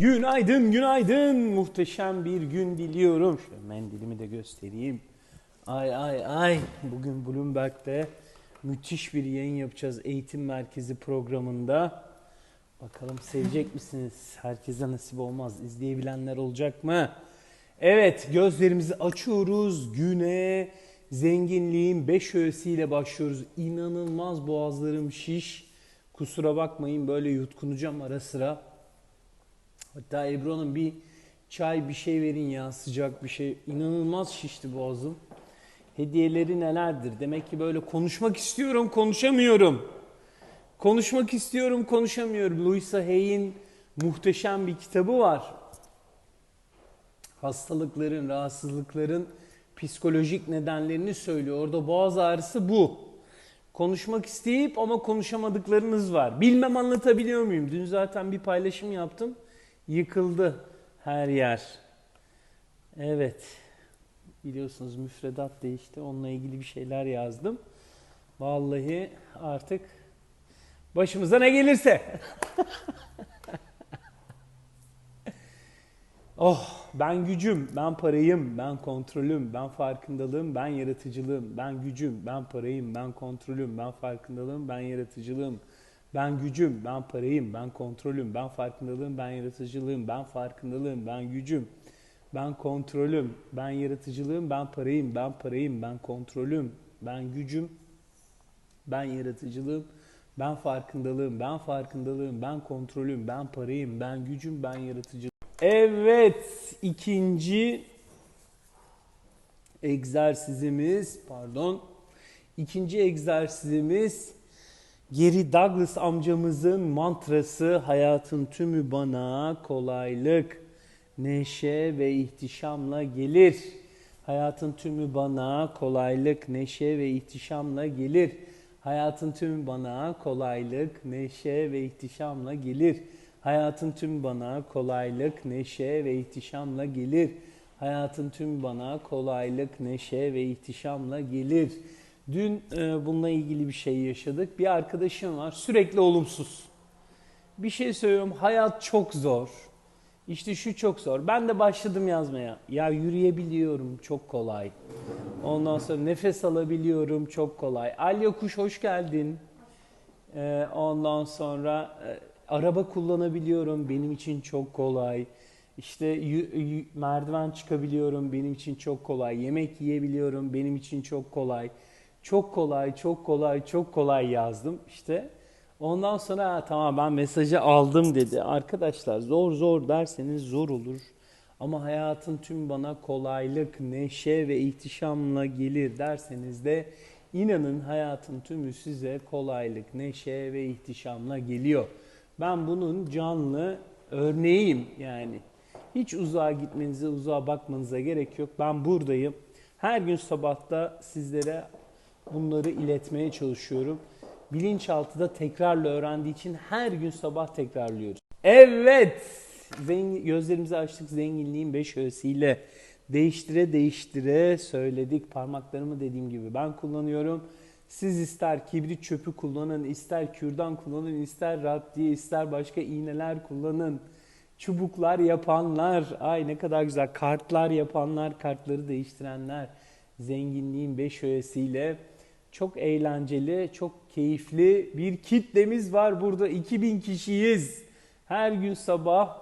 Günaydın, günaydın. Muhteşem bir gün diliyorum. Şöyle mendilimi de göstereyim. Ay ay ay. Bugün Bloomberg'de müthiş bir yayın yapacağız eğitim merkezi programında. Bakalım sevecek misiniz? Herkese nasip olmaz. İzleyebilenler olacak mı? Evet, gözlerimizi açıyoruz. Güne zenginliğin 5 öğesiyle başlıyoruz. İnanılmaz boğazlarım şiş. Kusura bakmayın böyle yutkunacağım ara sıra. Hatta Ebru bir çay bir şey verin ya sıcak bir şey. İnanılmaz şişti boğazım. Hediyeleri nelerdir? Demek ki böyle konuşmak istiyorum konuşamıyorum. Konuşmak istiyorum konuşamıyorum. Louisa Hay'in muhteşem bir kitabı var. Hastalıkların, rahatsızlıkların psikolojik nedenlerini söylüyor. Orada boğaz ağrısı bu. Konuşmak isteyip ama konuşamadıklarınız var. Bilmem anlatabiliyor muyum? Dün zaten bir paylaşım yaptım. Yıkıldı her yer. Evet. Biliyorsunuz müfredat değişti. Onunla ilgili bir şeyler yazdım. Vallahi artık başımıza ne gelirse. oh ben gücüm, ben parayım, ben kontrolüm, ben farkındalığım, ben yaratıcılığım, ben gücüm, ben parayım, ben kontrolüm, ben farkındalığım, ben yaratıcılığım. Ben gücüm, ben parayım, ben kontrolüm, ben farkındalığım, ben yaratıcılığım, ben farkındalığım, ben gücüm, ben kontrolüm, ben yaratıcılığım, ben parayım, ben parayım, ben kontrolüm, ben gücüm, ben yaratıcılığım, ben farkındalığım, ben farkındalığım, ben kontrolüm, ben parayım, ben gücüm, ben yaratıcılığım. Evet, ikinci egzersizimiz, pardon, ikinci egzersizimiz Geri Douglas amcamızın mantrası hayatın tümü bana kolaylık, neşe ve ihtişamla gelir. Hayatın tümü bana kolaylık, neşe ve ihtişamla gelir. Hayatın tümü bana kolaylık, neşe ve ihtişamla gelir. Hayatın tüm bana kolaylık, neşe ve ihtişamla gelir. Hayatın tüm bana kolaylık, neşe ve ihtişamla gelir. Dün e, bununla ilgili bir şey yaşadık. Bir arkadaşım var sürekli olumsuz. Bir şey söylüyorum hayat çok zor. İşte şu çok zor. Ben de başladım yazmaya. Ya yürüyebiliyorum çok kolay. Ondan sonra nefes alabiliyorum çok kolay. Alya Kuş hoş geldin. Ee, ondan sonra e, araba kullanabiliyorum benim için çok kolay. İşte merdiven çıkabiliyorum benim için çok kolay. Yemek yiyebiliyorum benim için çok kolay. Çok kolay, çok kolay, çok kolay yazdım işte. Ondan sonra "Ha, tamam ben mesajı aldım dedi. Arkadaşlar zor zor derseniz zor olur. Ama hayatın tüm bana kolaylık, neşe ve ihtişamla gelir derseniz de inanın hayatın tümü size kolaylık, neşe ve ihtişamla geliyor. Ben bunun canlı örneğiyim yani. Hiç uzağa gitmenize, uzağa bakmanıza gerek yok. Ben buradayım. Her gün sabahta sizlere bunları iletmeye çalışıyorum. Bilinçaltıda tekrarla öğrendiği için her gün sabah tekrarlıyoruz. Evet, zengin, gözlerimizi açtık zenginliğin beş öğesiyle. Değiştire değiştire söyledik. Parmaklarımı dediğim gibi ben kullanıyorum. Siz ister kibrit çöpü kullanın, ister kürdan kullanın, ister raddiye, ister başka iğneler kullanın. Çubuklar yapanlar, ay ne kadar güzel kartlar yapanlar, kartları değiştirenler. Zenginliğin beş öğesiyle çok eğlenceli, çok keyifli bir kitlemiz var burada. 2000 kişiyiz. Her gün sabah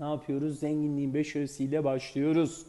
ne yapıyoruz? Zenginliğin beş öğesiyle başlıyoruz.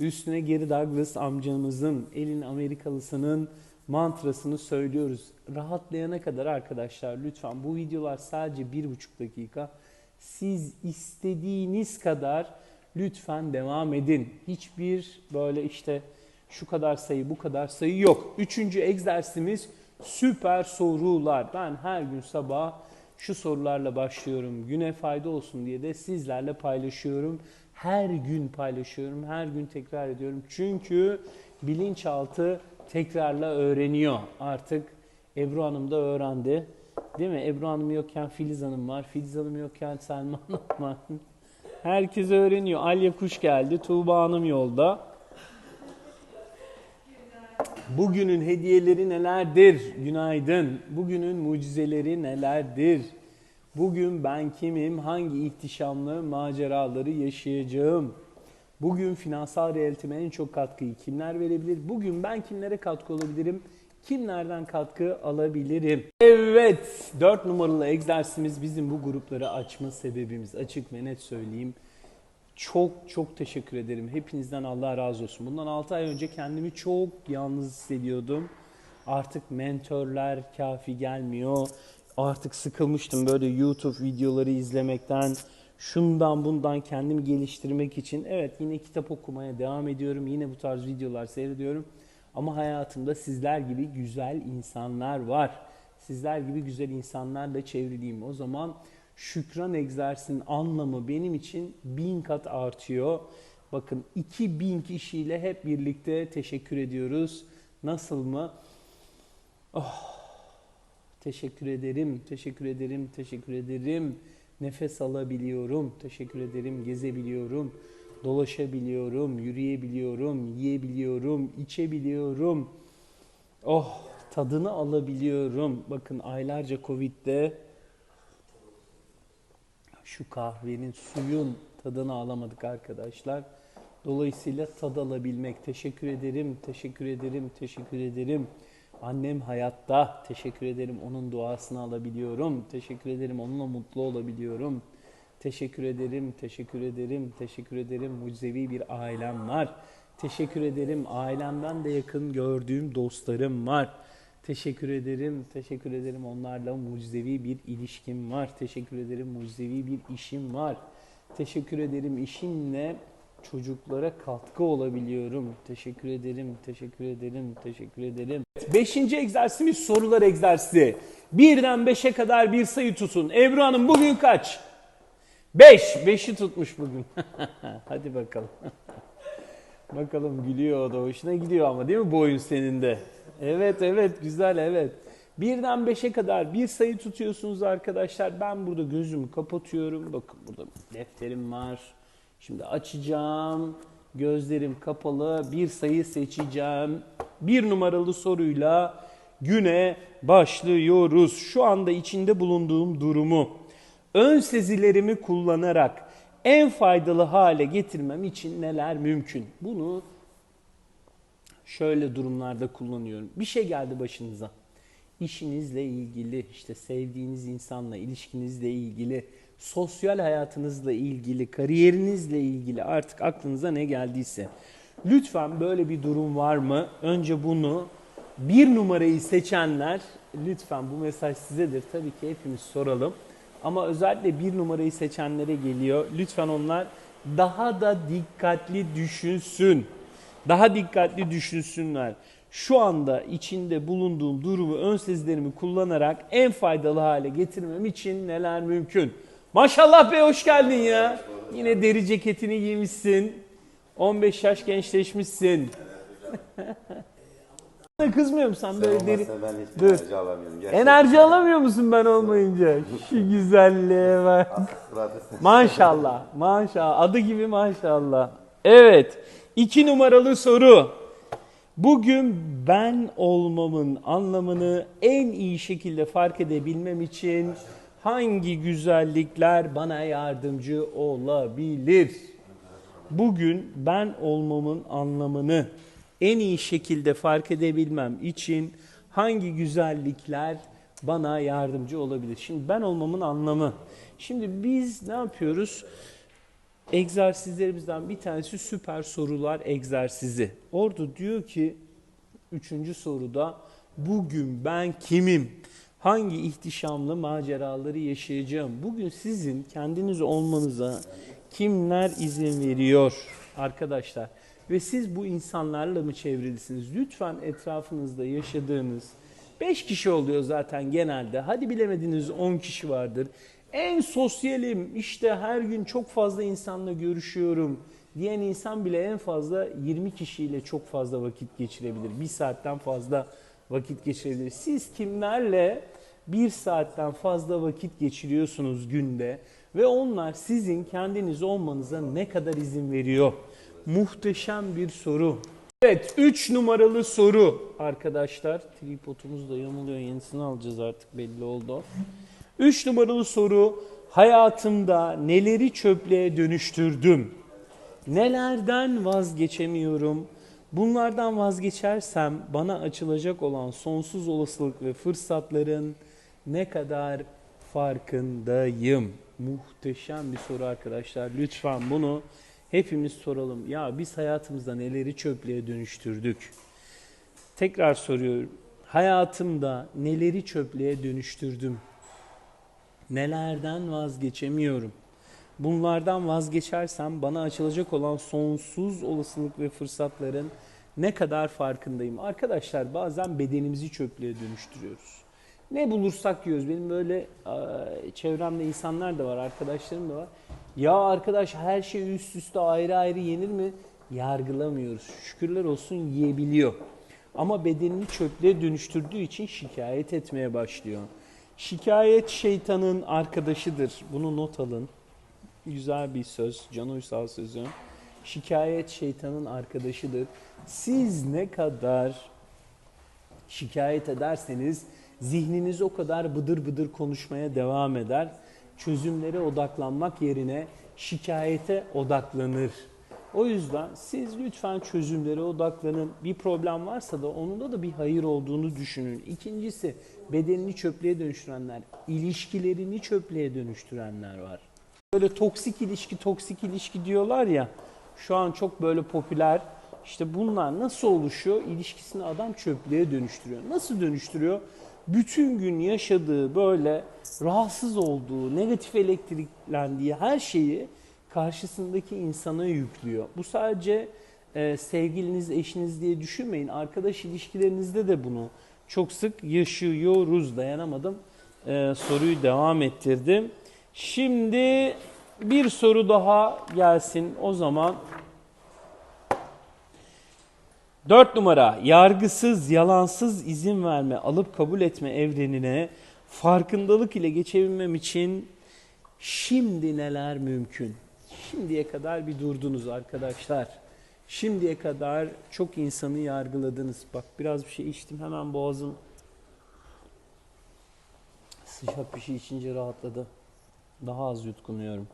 Üstüne geri Douglas amcamızın, elin Amerikalısının mantrasını söylüyoruz. Rahatlayana kadar arkadaşlar lütfen bu videolar sadece bir buçuk dakika. Siz istediğiniz kadar lütfen devam edin. Hiçbir böyle işte şu kadar sayı bu kadar sayı yok. Üçüncü egzersizimiz süper sorular. Ben her gün sabah şu sorularla başlıyorum. Güne fayda olsun diye de sizlerle paylaşıyorum. Her gün paylaşıyorum. Her gün tekrar ediyorum. Çünkü bilinçaltı tekrarla öğreniyor. Artık Ebru Hanım da öğrendi. Değil mi? Ebru Hanım yokken Filiz Hanım var. Filiz Hanım yokken Selma Hanım var. Herkes öğreniyor. Alya Kuş geldi. Tuğba Hanım yolda. Bugünün hediyeleri nelerdir? Günaydın. Bugünün mucizeleri nelerdir? Bugün ben kimim? Hangi ihtişamlı maceraları yaşayacağım? Bugün finansal realiteme en çok katkıyı kimler verebilir? Bugün ben kimlere katkı olabilirim? Kimlerden katkı alabilirim? Evet, 4 numaralı egzersizimiz bizim bu grupları açma sebebimiz. Açık ve net söyleyeyim. Çok çok teşekkür ederim. Hepinizden Allah razı olsun. Bundan 6 ay önce kendimi çok yalnız hissediyordum. Artık mentörler kafi gelmiyor. Artık sıkılmıştım böyle YouTube videoları izlemekten. Şundan bundan kendimi geliştirmek için. Evet yine kitap okumaya devam ediyorum. Yine bu tarz videolar seyrediyorum. Ama hayatımda sizler gibi güzel insanlar var. Sizler gibi güzel insanlarla çevriliyim. O zaman şükran egzersizinin anlamı benim için bin kat artıyor. Bakın 2000 kişiyle hep birlikte teşekkür ediyoruz. Nasıl mı? Oh, teşekkür ederim, teşekkür ederim, teşekkür ederim. Nefes alabiliyorum, teşekkür ederim, gezebiliyorum, dolaşabiliyorum, yürüyebiliyorum, yiyebiliyorum, içebiliyorum. Oh, tadını alabiliyorum. Bakın aylarca Covid'de şu kahvenin, suyun tadını alamadık arkadaşlar. Dolayısıyla tad alabilmek. Teşekkür ederim, teşekkür ederim, teşekkür ederim. Annem hayatta. Teşekkür ederim. Onun duasını alabiliyorum. Teşekkür ederim. Onunla mutlu olabiliyorum. Teşekkür ederim, teşekkür ederim, teşekkür ederim. Mucizevi bir ailem var. Teşekkür ederim. Ailemden de yakın gördüğüm dostlarım var. Teşekkür ederim, teşekkür ederim. Onlarla mucizevi bir ilişkim var. Teşekkür ederim. Mucizevi bir işim var. Teşekkür ederim. İşimle çocuklara katkı olabiliyorum. Teşekkür ederim, teşekkür ederim, teşekkür ederim. Beşinci egzersizimiz sorular egzersizi. Birden beşe kadar bir sayı tutun. Ebru Hanım bugün kaç? Beş. Beşi tutmuş bugün. Hadi bakalım. Bakalım gülüyor o da hoşuna gidiyor ama değil mi bu oyun senin de? Evet evet güzel evet. Birden beşe kadar bir sayı tutuyorsunuz arkadaşlar. Ben burada gözümü kapatıyorum. Bakın burada defterim var. Şimdi açacağım. Gözlerim kapalı. Bir sayı seçeceğim. Bir numaralı soruyla güne başlıyoruz. Şu anda içinde bulunduğum durumu ön sezilerimi kullanarak en faydalı hale getirmem için neler mümkün? Bunu şöyle durumlarda kullanıyorum. Bir şey geldi başınıza. İşinizle ilgili, işte sevdiğiniz insanla ilişkinizle ilgili, sosyal hayatınızla ilgili, kariyerinizle ilgili artık aklınıza ne geldiyse. Lütfen böyle bir durum var mı? Önce bunu bir numarayı seçenler, lütfen bu mesaj sizedir. Tabii ki hepimiz soralım. Ama özellikle bir numarayı seçenlere geliyor. Lütfen onlar daha da dikkatli düşünsün. Daha dikkatli düşünsünler. Şu anda içinde bulunduğum durumu ön sezilerimi kullanarak en faydalı hale getirmem için neler mümkün? Maşallah be hoş geldin ya. Yine deri ceketini giymişsin. 15 yaş gençleşmişsin. Kızmıyor musun sen böyle deri? Ben hiç Dur. enerji alamıyorum. Gerçekten. Enerji alamıyor musun ben olmayınca? Şu güzelliğe bak. Sen- Maşallah, maşallah. Adı gibi maşallah. Evet, iki numaralı soru. Bugün ben olmamın anlamını en iyi şekilde fark edebilmem için hangi güzellikler bana yardımcı olabilir? Bugün ben olmamın anlamını en iyi şekilde fark edebilmem için hangi güzellikler bana yardımcı olabilir? Şimdi ben olmamın anlamı. Şimdi biz ne yapıyoruz? Egzersizlerimizden bir tanesi süper sorular egzersizi. Orada diyor ki üçüncü soruda bugün ben kimim? Hangi ihtişamlı maceraları yaşayacağım? Bugün sizin kendiniz olmanıza kimler izin veriyor arkadaşlar? Ve siz bu insanlarla mı çevrilisiniz? Lütfen etrafınızda yaşadığınız 5 kişi oluyor zaten genelde. Hadi bilemediniz 10 kişi vardır. En sosyalim işte her gün çok fazla insanla görüşüyorum diyen insan bile en fazla 20 kişiyle çok fazla vakit geçirebilir. Bir saatten fazla vakit geçirebilir. Siz kimlerle bir saatten fazla vakit geçiriyorsunuz günde ve onlar sizin kendiniz olmanıza ne kadar izin veriyor? Muhteşem bir soru. Evet 3 numaralı soru arkadaşlar. Tripodumuz da yamuluyor yenisini alacağız artık belli oldu. Üç numaralı soru hayatımda neleri çöplüğe dönüştürdüm? Nelerden vazgeçemiyorum? Bunlardan vazgeçersem bana açılacak olan sonsuz olasılık ve fırsatların ne kadar farkındayım? Muhteşem bir soru arkadaşlar. Lütfen bunu hepimiz soralım. Ya biz hayatımızda neleri çöplüğe dönüştürdük? Tekrar soruyorum. Hayatımda neleri çöplüğe dönüştürdüm? Nelerden vazgeçemiyorum? Bunlardan vazgeçersem bana açılacak olan sonsuz olasılık ve fırsatların ne kadar farkındayım. Arkadaşlar bazen bedenimizi çöplüğe dönüştürüyoruz. Ne bulursak yiyoruz. Benim böyle çevremde insanlar da var, arkadaşlarım da var. Ya arkadaş her şey üst üste ayrı ayrı yenir mi? Yargılamıyoruz. Şükürler olsun yiyebiliyor. Ama bedenini çöplüğe dönüştürdüğü için şikayet etmeye başlıyor. Şikayet şeytanın arkadaşıdır. Bunu not alın. Güzel bir söz, Can Uysal sözü. Şikayet şeytanın arkadaşıdır. Siz ne kadar şikayet ederseniz zihniniz o kadar bıdır bıdır konuşmaya devam eder. Çözümlere odaklanmak yerine şikayete odaklanır. O yüzden siz lütfen çözümlere odaklanın. Bir problem varsa da onunda da bir hayır olduğunu düşünün. İkincisi bedenini çöplüğe dönüştürenler, ilişkilerini çöplüğe dönüştürenler var. Böyle toksik ilişki, toksik ilişki diyorlar ya. Şu an çok böyle popüler. İşte bunlar nasıl oluşuyor? İlişkisini adam çöplüğe dönüştürüyor. Nasıl dönüştürüyor? Bütün gün yaşadığı böyle rahatsız olduğu, negatif elektriklendiği her şeyi karşısındaki insana yüklüyor. Bu sadece e, sevgiliniz, eşiniz diye düşünmeyin. Arkadaş ilişkilerinizde de bunu çok sık yaşıyoruz. Dayanamadım. E, soruyu devam ettirdim. Şimdi bir soru daha gelsin o zaman. Dört numara yargısız, yalansız izin verme, alıp kabul etme evrenine farkındalık ile geçebilmem için şimdi neler mümkün? Şimdiye kadar bir durdunuz arkadaşlar. Şimdiye kadar çok insanı yargıladınız. Bak biraz bir şey içtim hemen boğazım sıcak bir şey içince rahatladı. Daha az yutkunuyorum.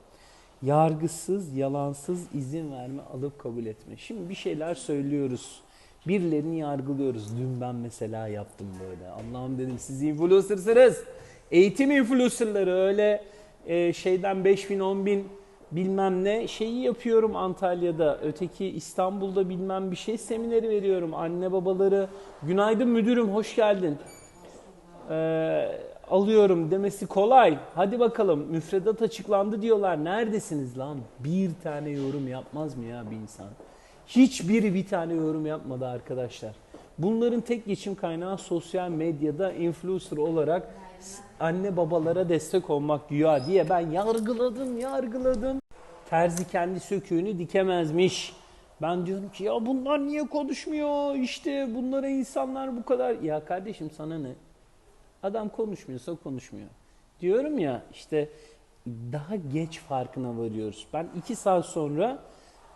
Yargısız, yalansız izin verme, alıp kabul etme. Şimdi bir şeyler söylüyoruz. Birilerini yargılıyoruz. Dün ben mesela yaptım böyle. Allah'ım dedim siz influencersınız. Eğitim influencerları öyle e, şeyden 5000 10 bin bilmem ne şeyi yapıyorum Antalya'da. Öteki İstanbul'da bilmem bir şey semineri veriyorum. Anne babaları günaydın müdürüm hoş geldin. Ee, alıyorum demesi kolay. Hadi bakalım müfredat açıklandı diyorlar. Neredesiniz lan? Bir tane yorum yapmaz mı ya bir insan? Hiçbiri bir tane yorum yapmadı arkadaşlar. Bunların tek geçim kaynağı sosyal medyada influencer olarak anne babalara destek olmak güya diye ben yargıladım yargıladım. Terzi kendi söküğünü dikemezmiş. Ben diyorum ki ya bunlar niye konuşmuyor? İşte bunlara insanlar bu kadar. Ya kardeşim sana ne? Adam konuşmuyorsa konuşmuyor. Diyorum ya işte daha geç farkına varıyoruz. Ben iki saat sonra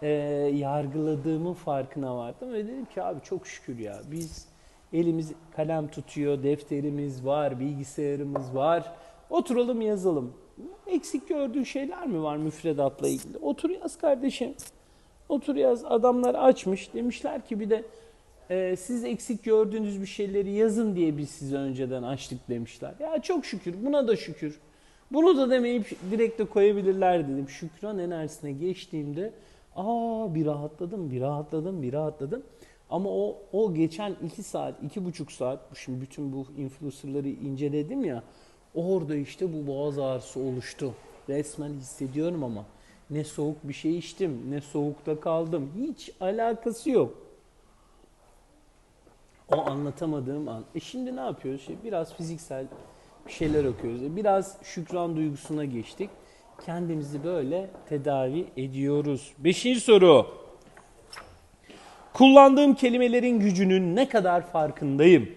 e, yargıladığımın farkına vardım ve dedim ki abi çok şükür ya biz elimiz kalem tutuyor, defterimiz var, bilgisayarımız var. Oturalım yazalım. Eksik gördüğün şeyler mi var müfredatla ilgili? Otur yaz kardeşim. Otur yaz. Adamlar açmış. Demişler ki bir de e, siz eksik gördüğünüz bir şeyleri yazın diye biz size önceden açtık demişler. Ya çok şükür. Buna da şükür. Bunu da demeyip direkt de koyabilirler dedim. Şükran enerjisine geçtiğimde aa bir rahatladım, bir rahatladım, bir rahatladım. Ama o o geçen iki saat, iki buçuk saat, şimdi bütün bu influencerları inceledim ya, orada işte bu boğaz ağrısı oluştu. Resmen hissediyorum ama ne soğuk bir şey içtim, ne soğukta kaldım. Hiç alakası yok. O anlatamadığım an. E şimdi ne yapıyoruz? İşte biraz fiziksel şeyler okuyoruz. E biraz şükran duygusuna geçtik. Kendimizi böyle tedavi ediyoruz. Beşinci soru. Kullandığım kelimelerin gücünün ne kadar farkındayım?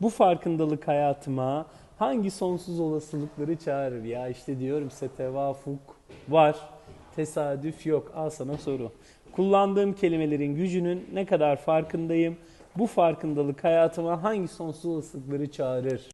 Bu farkındalık hayatıma hangi sonsuz olasılıkları çağırır? Ya işte diyorum size tevafuk var, tesadüf yok. Al sana soru. Kullandığım kelimelerin gücünün ne kadar farkındayım? Bu farkındalık hayatıma hangi sonsuz olasılıkları çağırır?